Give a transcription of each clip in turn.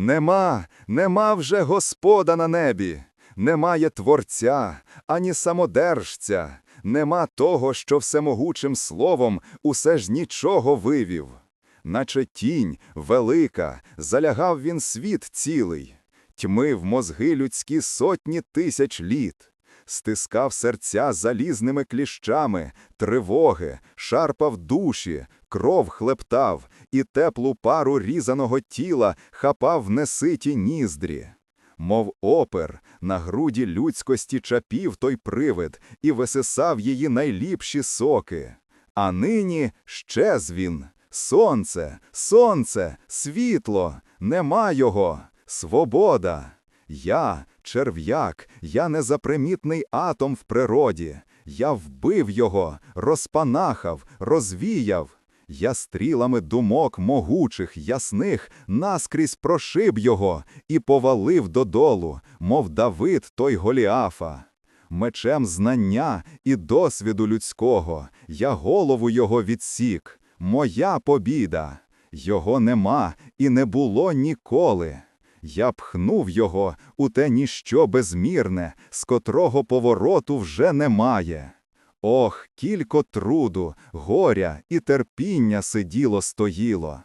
Нема, нема вже Господа на небі, немає Творця, ані самодержця, нема того, що всемогучим словом усе ж нічого вивів. Наче тінь велика, залягав він світ цілий, тьмив мозги людські сотні тисяч літ, стискав серця залізними кліщами, тривоги, шарпав душі, кров хлептав, і теплу пару різаного тіла хапав неситі ніздрі. Мов опер, на груді людськості чапів той привид і висисав її найліпші соки. А нині щез він. Сонце, сонце, світло, нема його, свобода. Я, черв'як, я незапримітний атом в природі. Я вбив його, розпанахав, розвіяв. Я стрілами думок могучих, ясних, наскрізь прошиб його і повалив додолу, мов Давид той Голіафа. Мечем знання і досвіду людського я голову його відсік. Моя побіда. Його нема і не було ніколи. Я пхнув його у те ніщо безмірне, з котрого повороту вже немає. Ох, кілько труду, горя і терпіння сиділо стоїло.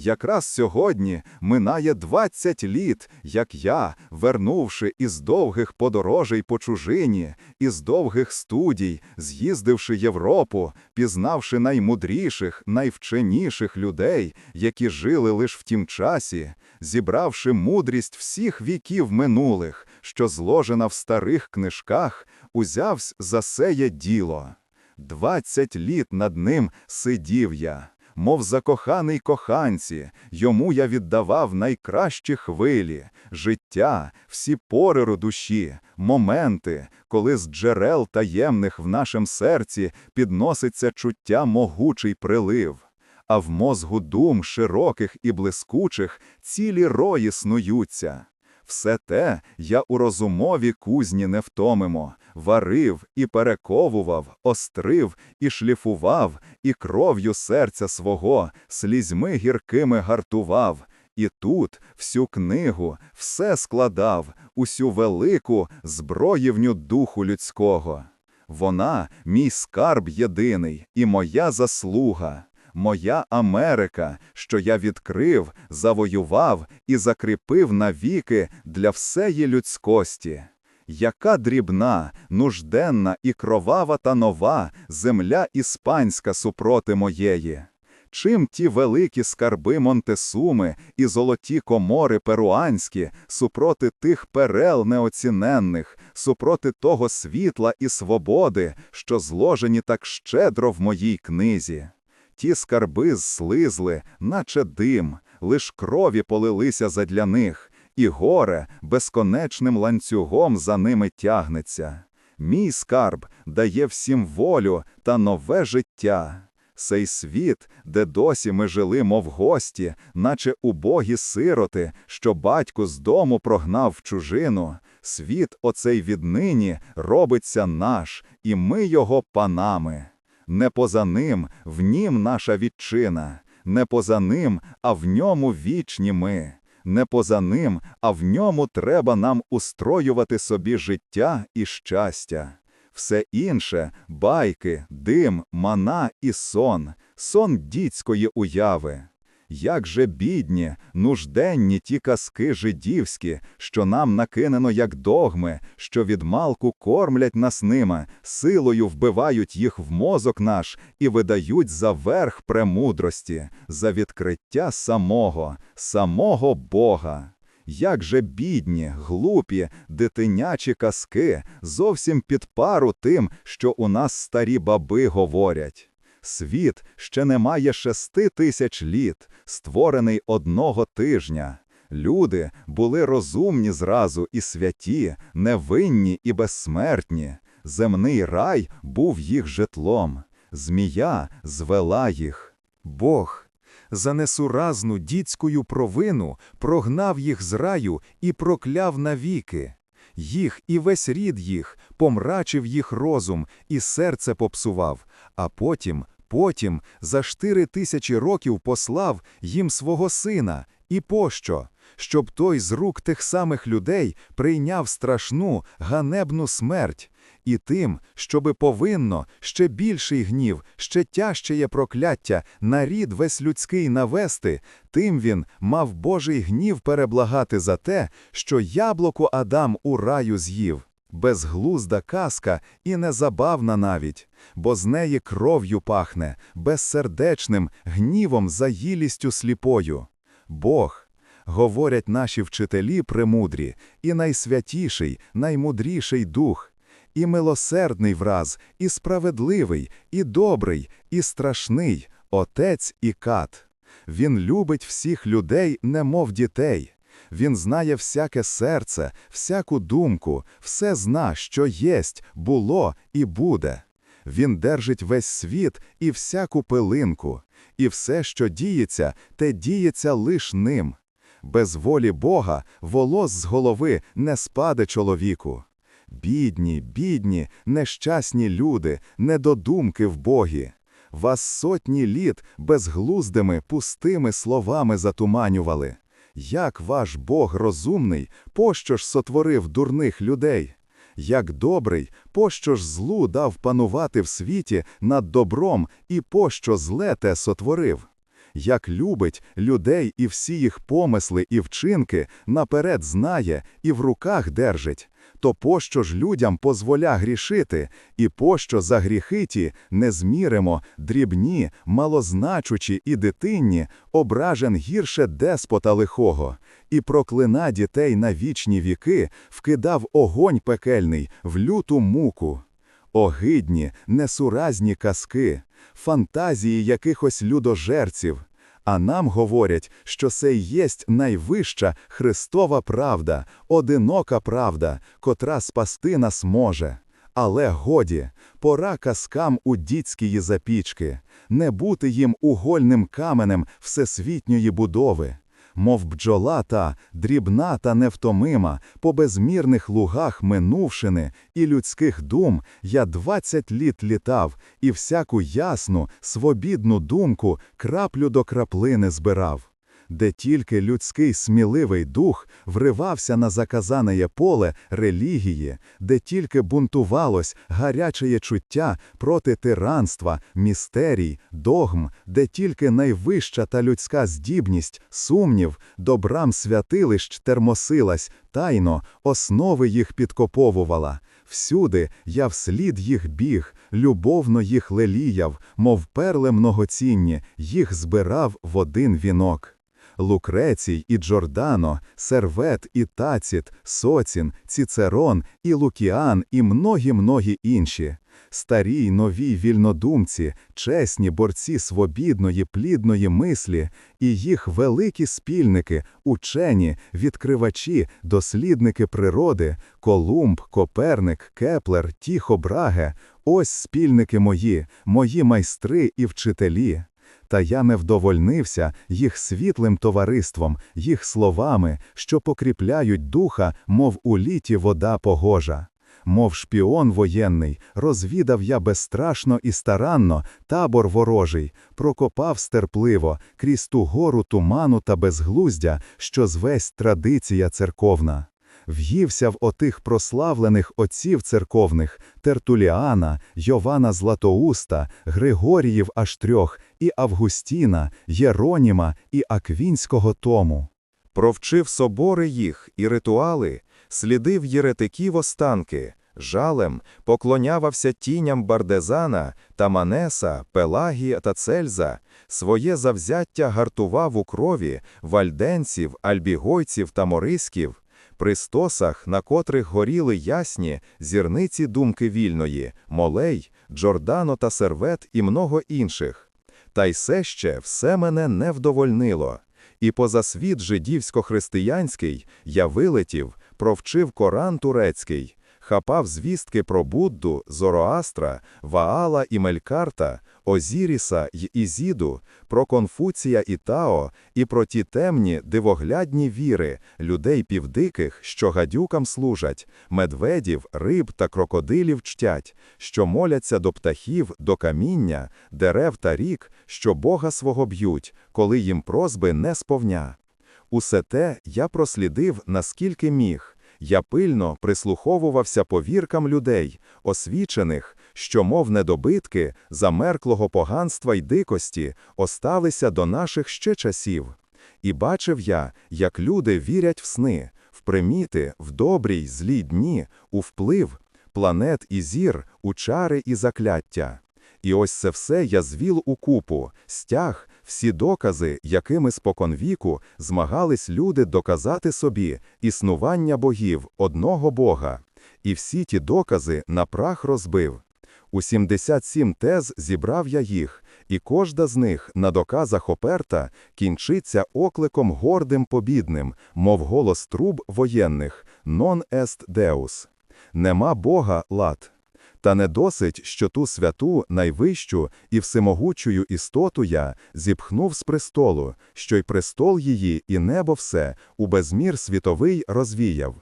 Якраз сьогодні минає двадцять літ, як я, вернувши із довгих подорожей по чужині, із довгих студій, з'їздивши Європу, пізнавши наймудріших, найвченіших людей, які жили лиш в тім часі, зібравши мудрість всіх віків минулих, що зложена в старих книжках, узявсь за сеє діло. Двадцять літ над ним сидів я мов закоханий коханці, йому я віддавав найкращі хвилі, життя, всі пориру душі, моменти, коли з джерел таємних в нашем серці підноситься чуття могучий прилив. А в мозгу дум широких і блискучих цілі рої снуються. Все те я у розумові кузні невтомимо, варив і перековував, острив і шліфував, і кров'ю серця свого, слізьми гіркими гартував, і тут всю книгу, все складав, усю велику зброївню духу людського. Вона мій скарб єдиний і моя заслуга моя Америка, що я відкрив, завоював і закріпив навіки для всеї людськості. Яка дрібна, нужденна і кровава та нова земля іспанська супроти моєї. Чим ті великі скарби Монтесуми і золоті комори перуанські супроти тих перел неоціненних, супроти того світла і свободи, що зложені так щедро в моїй книзі? Ті скарби зслизли, наче дим, лиш крові полилися задля них, і горе безконечним ланцюгом за ними тягнеться. Мій скарб дає всім волю та нове життя. Сей світ, де досі ми жили, мов гості, наче убогі сироти, що батько з дому прогнав в чужину. Світ оцей віднині робиться наш, і ми його панами не поза ним, в нім наша вітчина, не поза ним, а в ньому вічні ми, не поза ним, а в ньому треба нам устроювати собі життя і щастя. Все інше байки, дим, мана і сон, сон дітської уяви. Як же бідні, нужденні ті казки жидівські, що нам накинено як догми, що від малку кормлять нас ними, силою вбивають їх в мозок наш і видають за верх премудрості, за відкриття самого, самого Бога. Як же бідні, глупі, дитинячі казки зовсім під пару тим, що у нас старі баби говорять. Світ ще не має шести тисяч літ, створений одного тижня. Люди були розумні зразу і святі, невинні і безсмертні. Земний рай був їх житлом. Змія звела їх. Бог за несуразну дітською провину прогнав їх з раю і прокляв навіки. Їх і весь рід їх, помрачив їх розум і серце попсував, а потім Потім за штири тисячі років послав їм свого сина, і пощо? щоб той з рук тих самих людей прийняв страшну, ганебну смерть, і тим, щоби повинно ще більший гнів, ще тяжчеє прокляття на рід весь людський навести, тим він мав Божий гнів переблагати за те, що яблуко Адам у раю з'їв. Безглузда казка і незабавна навіть, бо з неї кров'ю пахне, безсердечним гнівом за їлістю сліпою. Бог, говорять наші вчителі премудрі, і найсвятіший, наймудріший дух, і милосердний враз, і справедливий, і добрий, і страшний, отець і кат. Він любить всіх людей, немов дітей. Він знає всяке серце, всяку думку, все зна, що єсть, було і буде. Він держить весь світ і всяку пилинку, і все, що діється, те діється лиш ним. Без волі Бога волос з голови не спаде чоловіку. Бідні, бідні, нещасні люди, недодумки в Богі. Вас сотні літ безглуздими, пустими словами затуманювали. Як ваш Бог розумний, пощо ж сотворив дурних людей? Як добрий, пощо ж злу дав панувати в світі над добром і пощо зле те сотворив? Як любить людей і всі їх помисли і вчинки наперед знає і в руках держить, то пощо ж людям позволя грішити, і пощо за гріхи ті не дрібні, малозначучі і дитинні, ображен гірше деспота лихого, і проклина дітей на вічні віки, вкидав огонь пекельний в люту муку. Огидні, несуразні казки, фантазії якихось людожерців. А нам говорять, що це єсть найвища Христова правда, одинока правда, котра спасти нас може. Але годі, пора казкам у дітськії запічки, не бути їм угольним каменем всесвітньої будови мов бджола та, дрібна та невтомима, по безмірних лугах минувшини і людських дум я двадцять літ літав і всяку ясну, свобідну думку краплю до краплини збирав де тільки людський сміливий дух вривався на заказане поле релігії, де тільки бунтувалось гарячеє чуття проти тиранства, містерій, догм, де тільки найвища та людська здібність, сумнів, добрам святилищ термосилась, тайно основи їх підкоповувала. Всюди я вслід їх біг, любовно їх леліяв, мов перли многоцінні, їх збирав в один вінок. Лукрецій і Джордано, Сервет і Таціт, Соцін, Цицерон і Лукіан і многі-многі інші. Старі й нові вільнодумці, чесні борці свобідної, плідної мислі, і їх великі спільники, учені, відкривачі, дослідники природи, Колумб, Коперник, Кеплер, Тіхо Браге, ось спільники мої, мої майстри і вчителі. Та я не вдовольнився їх світлим товариством, їх словами, що покріпляють духа, мов у літі вода погожа. Мов шпіон воєнний, розвідав я безстрашно і старанно табор ворожий, прокопав стерпливо крізь ту гору туману та безглуздя, що звесь традиція церковна в'ївся в отих прославлених отців церковних Тертуліана, Йована Златоуста, Григоріїв аж трьох, і Августіна, Єроніма і Аквінського тому. Провчив собори їх і ритуали, слідив єретиків останки, жалем поклонявався тіням Бардезана, Таманеса, Пелагія та Цельза, своє завзяття гартував у крові вальденців, альбігойців та мориськів, при стосах, на котрих горіли ясні зірниці думки вільної, молей, Джордано та сервет і много інших. Та й все ще все мене не вдовольнило. І поза світ жидівсько-християнський я вилетів, провчив Коран турецький, хапав звістки про Будду, Зороастра, Ваала і Мелькарта, Озіріса й Ізіду, про Конфуція і Тао, і про ті темні, дивоглядні віри, людей півдиких, що гадюкам служать, медведів, риб та крокодилів чтять, що моляться до птахів, до каміння, дерев та рік, що Бога свого б'ють, коли їм просьби не сповня. Усе те я прослідив, наскільки міг. Я пильно прислуховувався повіркам людей, освічених, що, мов недобитки, замерклого поганства й дикості, осталися до наших ще часів. І бачив я, як люди вірять в сни, в приміти, в добрі й злі дні, у вплив, планет і зір, у чари і закляття. І ось це все я звів у купу, стяг, всі докази, якими споконвіку змагались люди доказати собі існування богів, одного Бога. І всі ті докази на прах розбив. У 77 тез зібрав я їх, і кожна з них на доказах оперта кінчиться окликом гордим побідним, мов голос труб воєнних «Non est Deus». Нема Бога лад. Та не досить, що ту святу, найвищу і всемогучую істоту я зіпхнув з престолу, що й престол її, і небо все у безмір світовий розвіяв.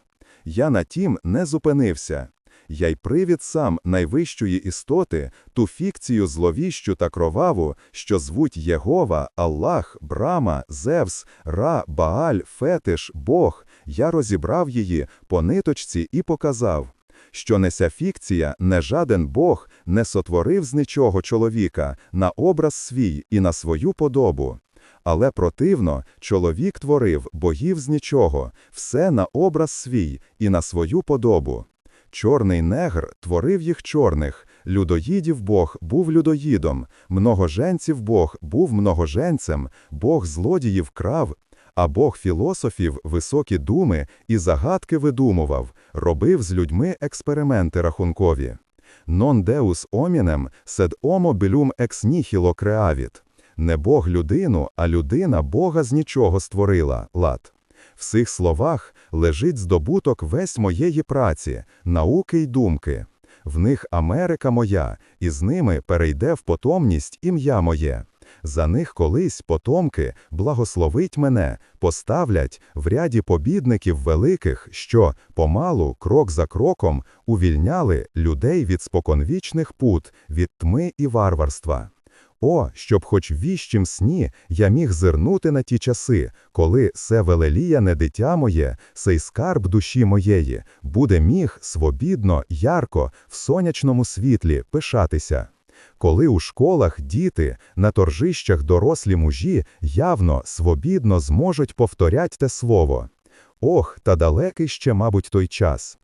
Я на тім не зупинився. Я й привід сам найвищої істоти, ту фікцію зловіщу та кроваву, що звуть Єгова, Аллах, Брама, Зевс, Ра, Бааль, Фетиш, Бог, я розібрав її по ниточці і показав, що не ся фікція, не жаден Бог не сотворив з нічого чоловіка на образ свій і на свою подобу. Але противно, чоловік творив богів з нічого, все на образ свій і на свою подобу. Чорний негр творив їх чорних, людоїдів Бог був людоїдом, многоженців Бог був многоженцем, Бог злодіїв крав, а Бог філософів високі думи і загадки видумував, робив з людьми експерименти рахункові. Non deus hominem, sed homo bellum ex nihilo creavit. Не Бог людину, а людина Бога з нічого створила, лад. В цих словах лежить здобуток весь моєї праці, науки й думки. В них Америка моя, і з ними перейде в потомність ім'я моє. За них колись потомки благословить мене, поставлять в ряді побідників великих, що, помалу, крок за кроком, увільняли людей від споконвічних пут, від тми і варварства. О, щоб хоч в віщім сні я міг зирнути на ті часи, коли се велеліяне дитя моє, сей скарб душі моєї, буде міг свобідно, ярко, в сонячному світлі пишатися. Коли у школах діти, на торжищах дорослі мужі явно, свобідно зможуть повторять те слово. Ох, та далекий ще, мабуть, той час.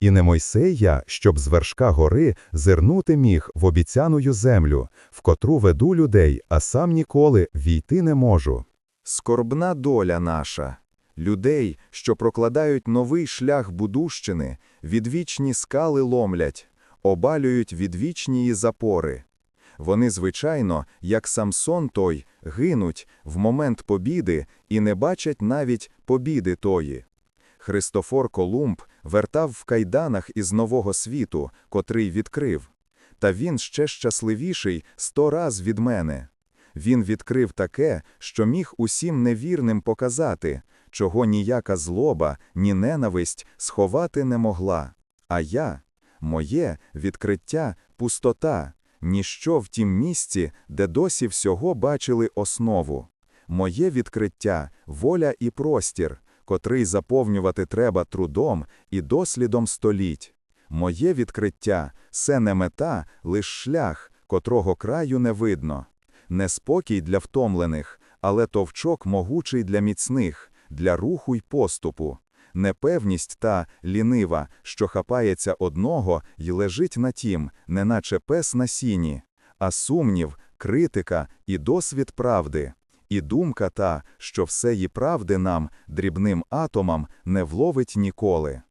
І не Мойсей я, щоб з вершка гори зирнути міг в обіцяную землю, в котру веду людей, а сам ніколи війти не можу. Скорбна доля наша. Людей, що прокладають новий шлях Будущини, відвічні скали ломлять, обалюють відвічні запори. Вони, звичайно, як Самсон той, гинуть в момент побіди і не бачать навіть побіди тої. Христофор Колумб вертав в кайданах із нового світу, котрий відкрив. Та він ще щасливіший сто раз від мене. Він відкрив таке, що міг усім невірним показати, чого ніяка злоба, ні ненависть сховати не могла. А я, моє відкриття пустота, ніщо в тім місці, де досі всього бачили основу. Моє відкриття воля і простір, котрий заповнювати треба трудом і дослідом століть. Моє відкриття це не мета, лиш шлях, котрого краю не видно. Не спокій для втомлених, але товчок могучий для міцних, для руху й поступу. Непевність та лінива, що хапається одного й лежить на тім, неначе пес на сіні, а сумнів, критика і досвід правди. І думка та, що все її правди нам, дрібним атомам, не вловить ніколи.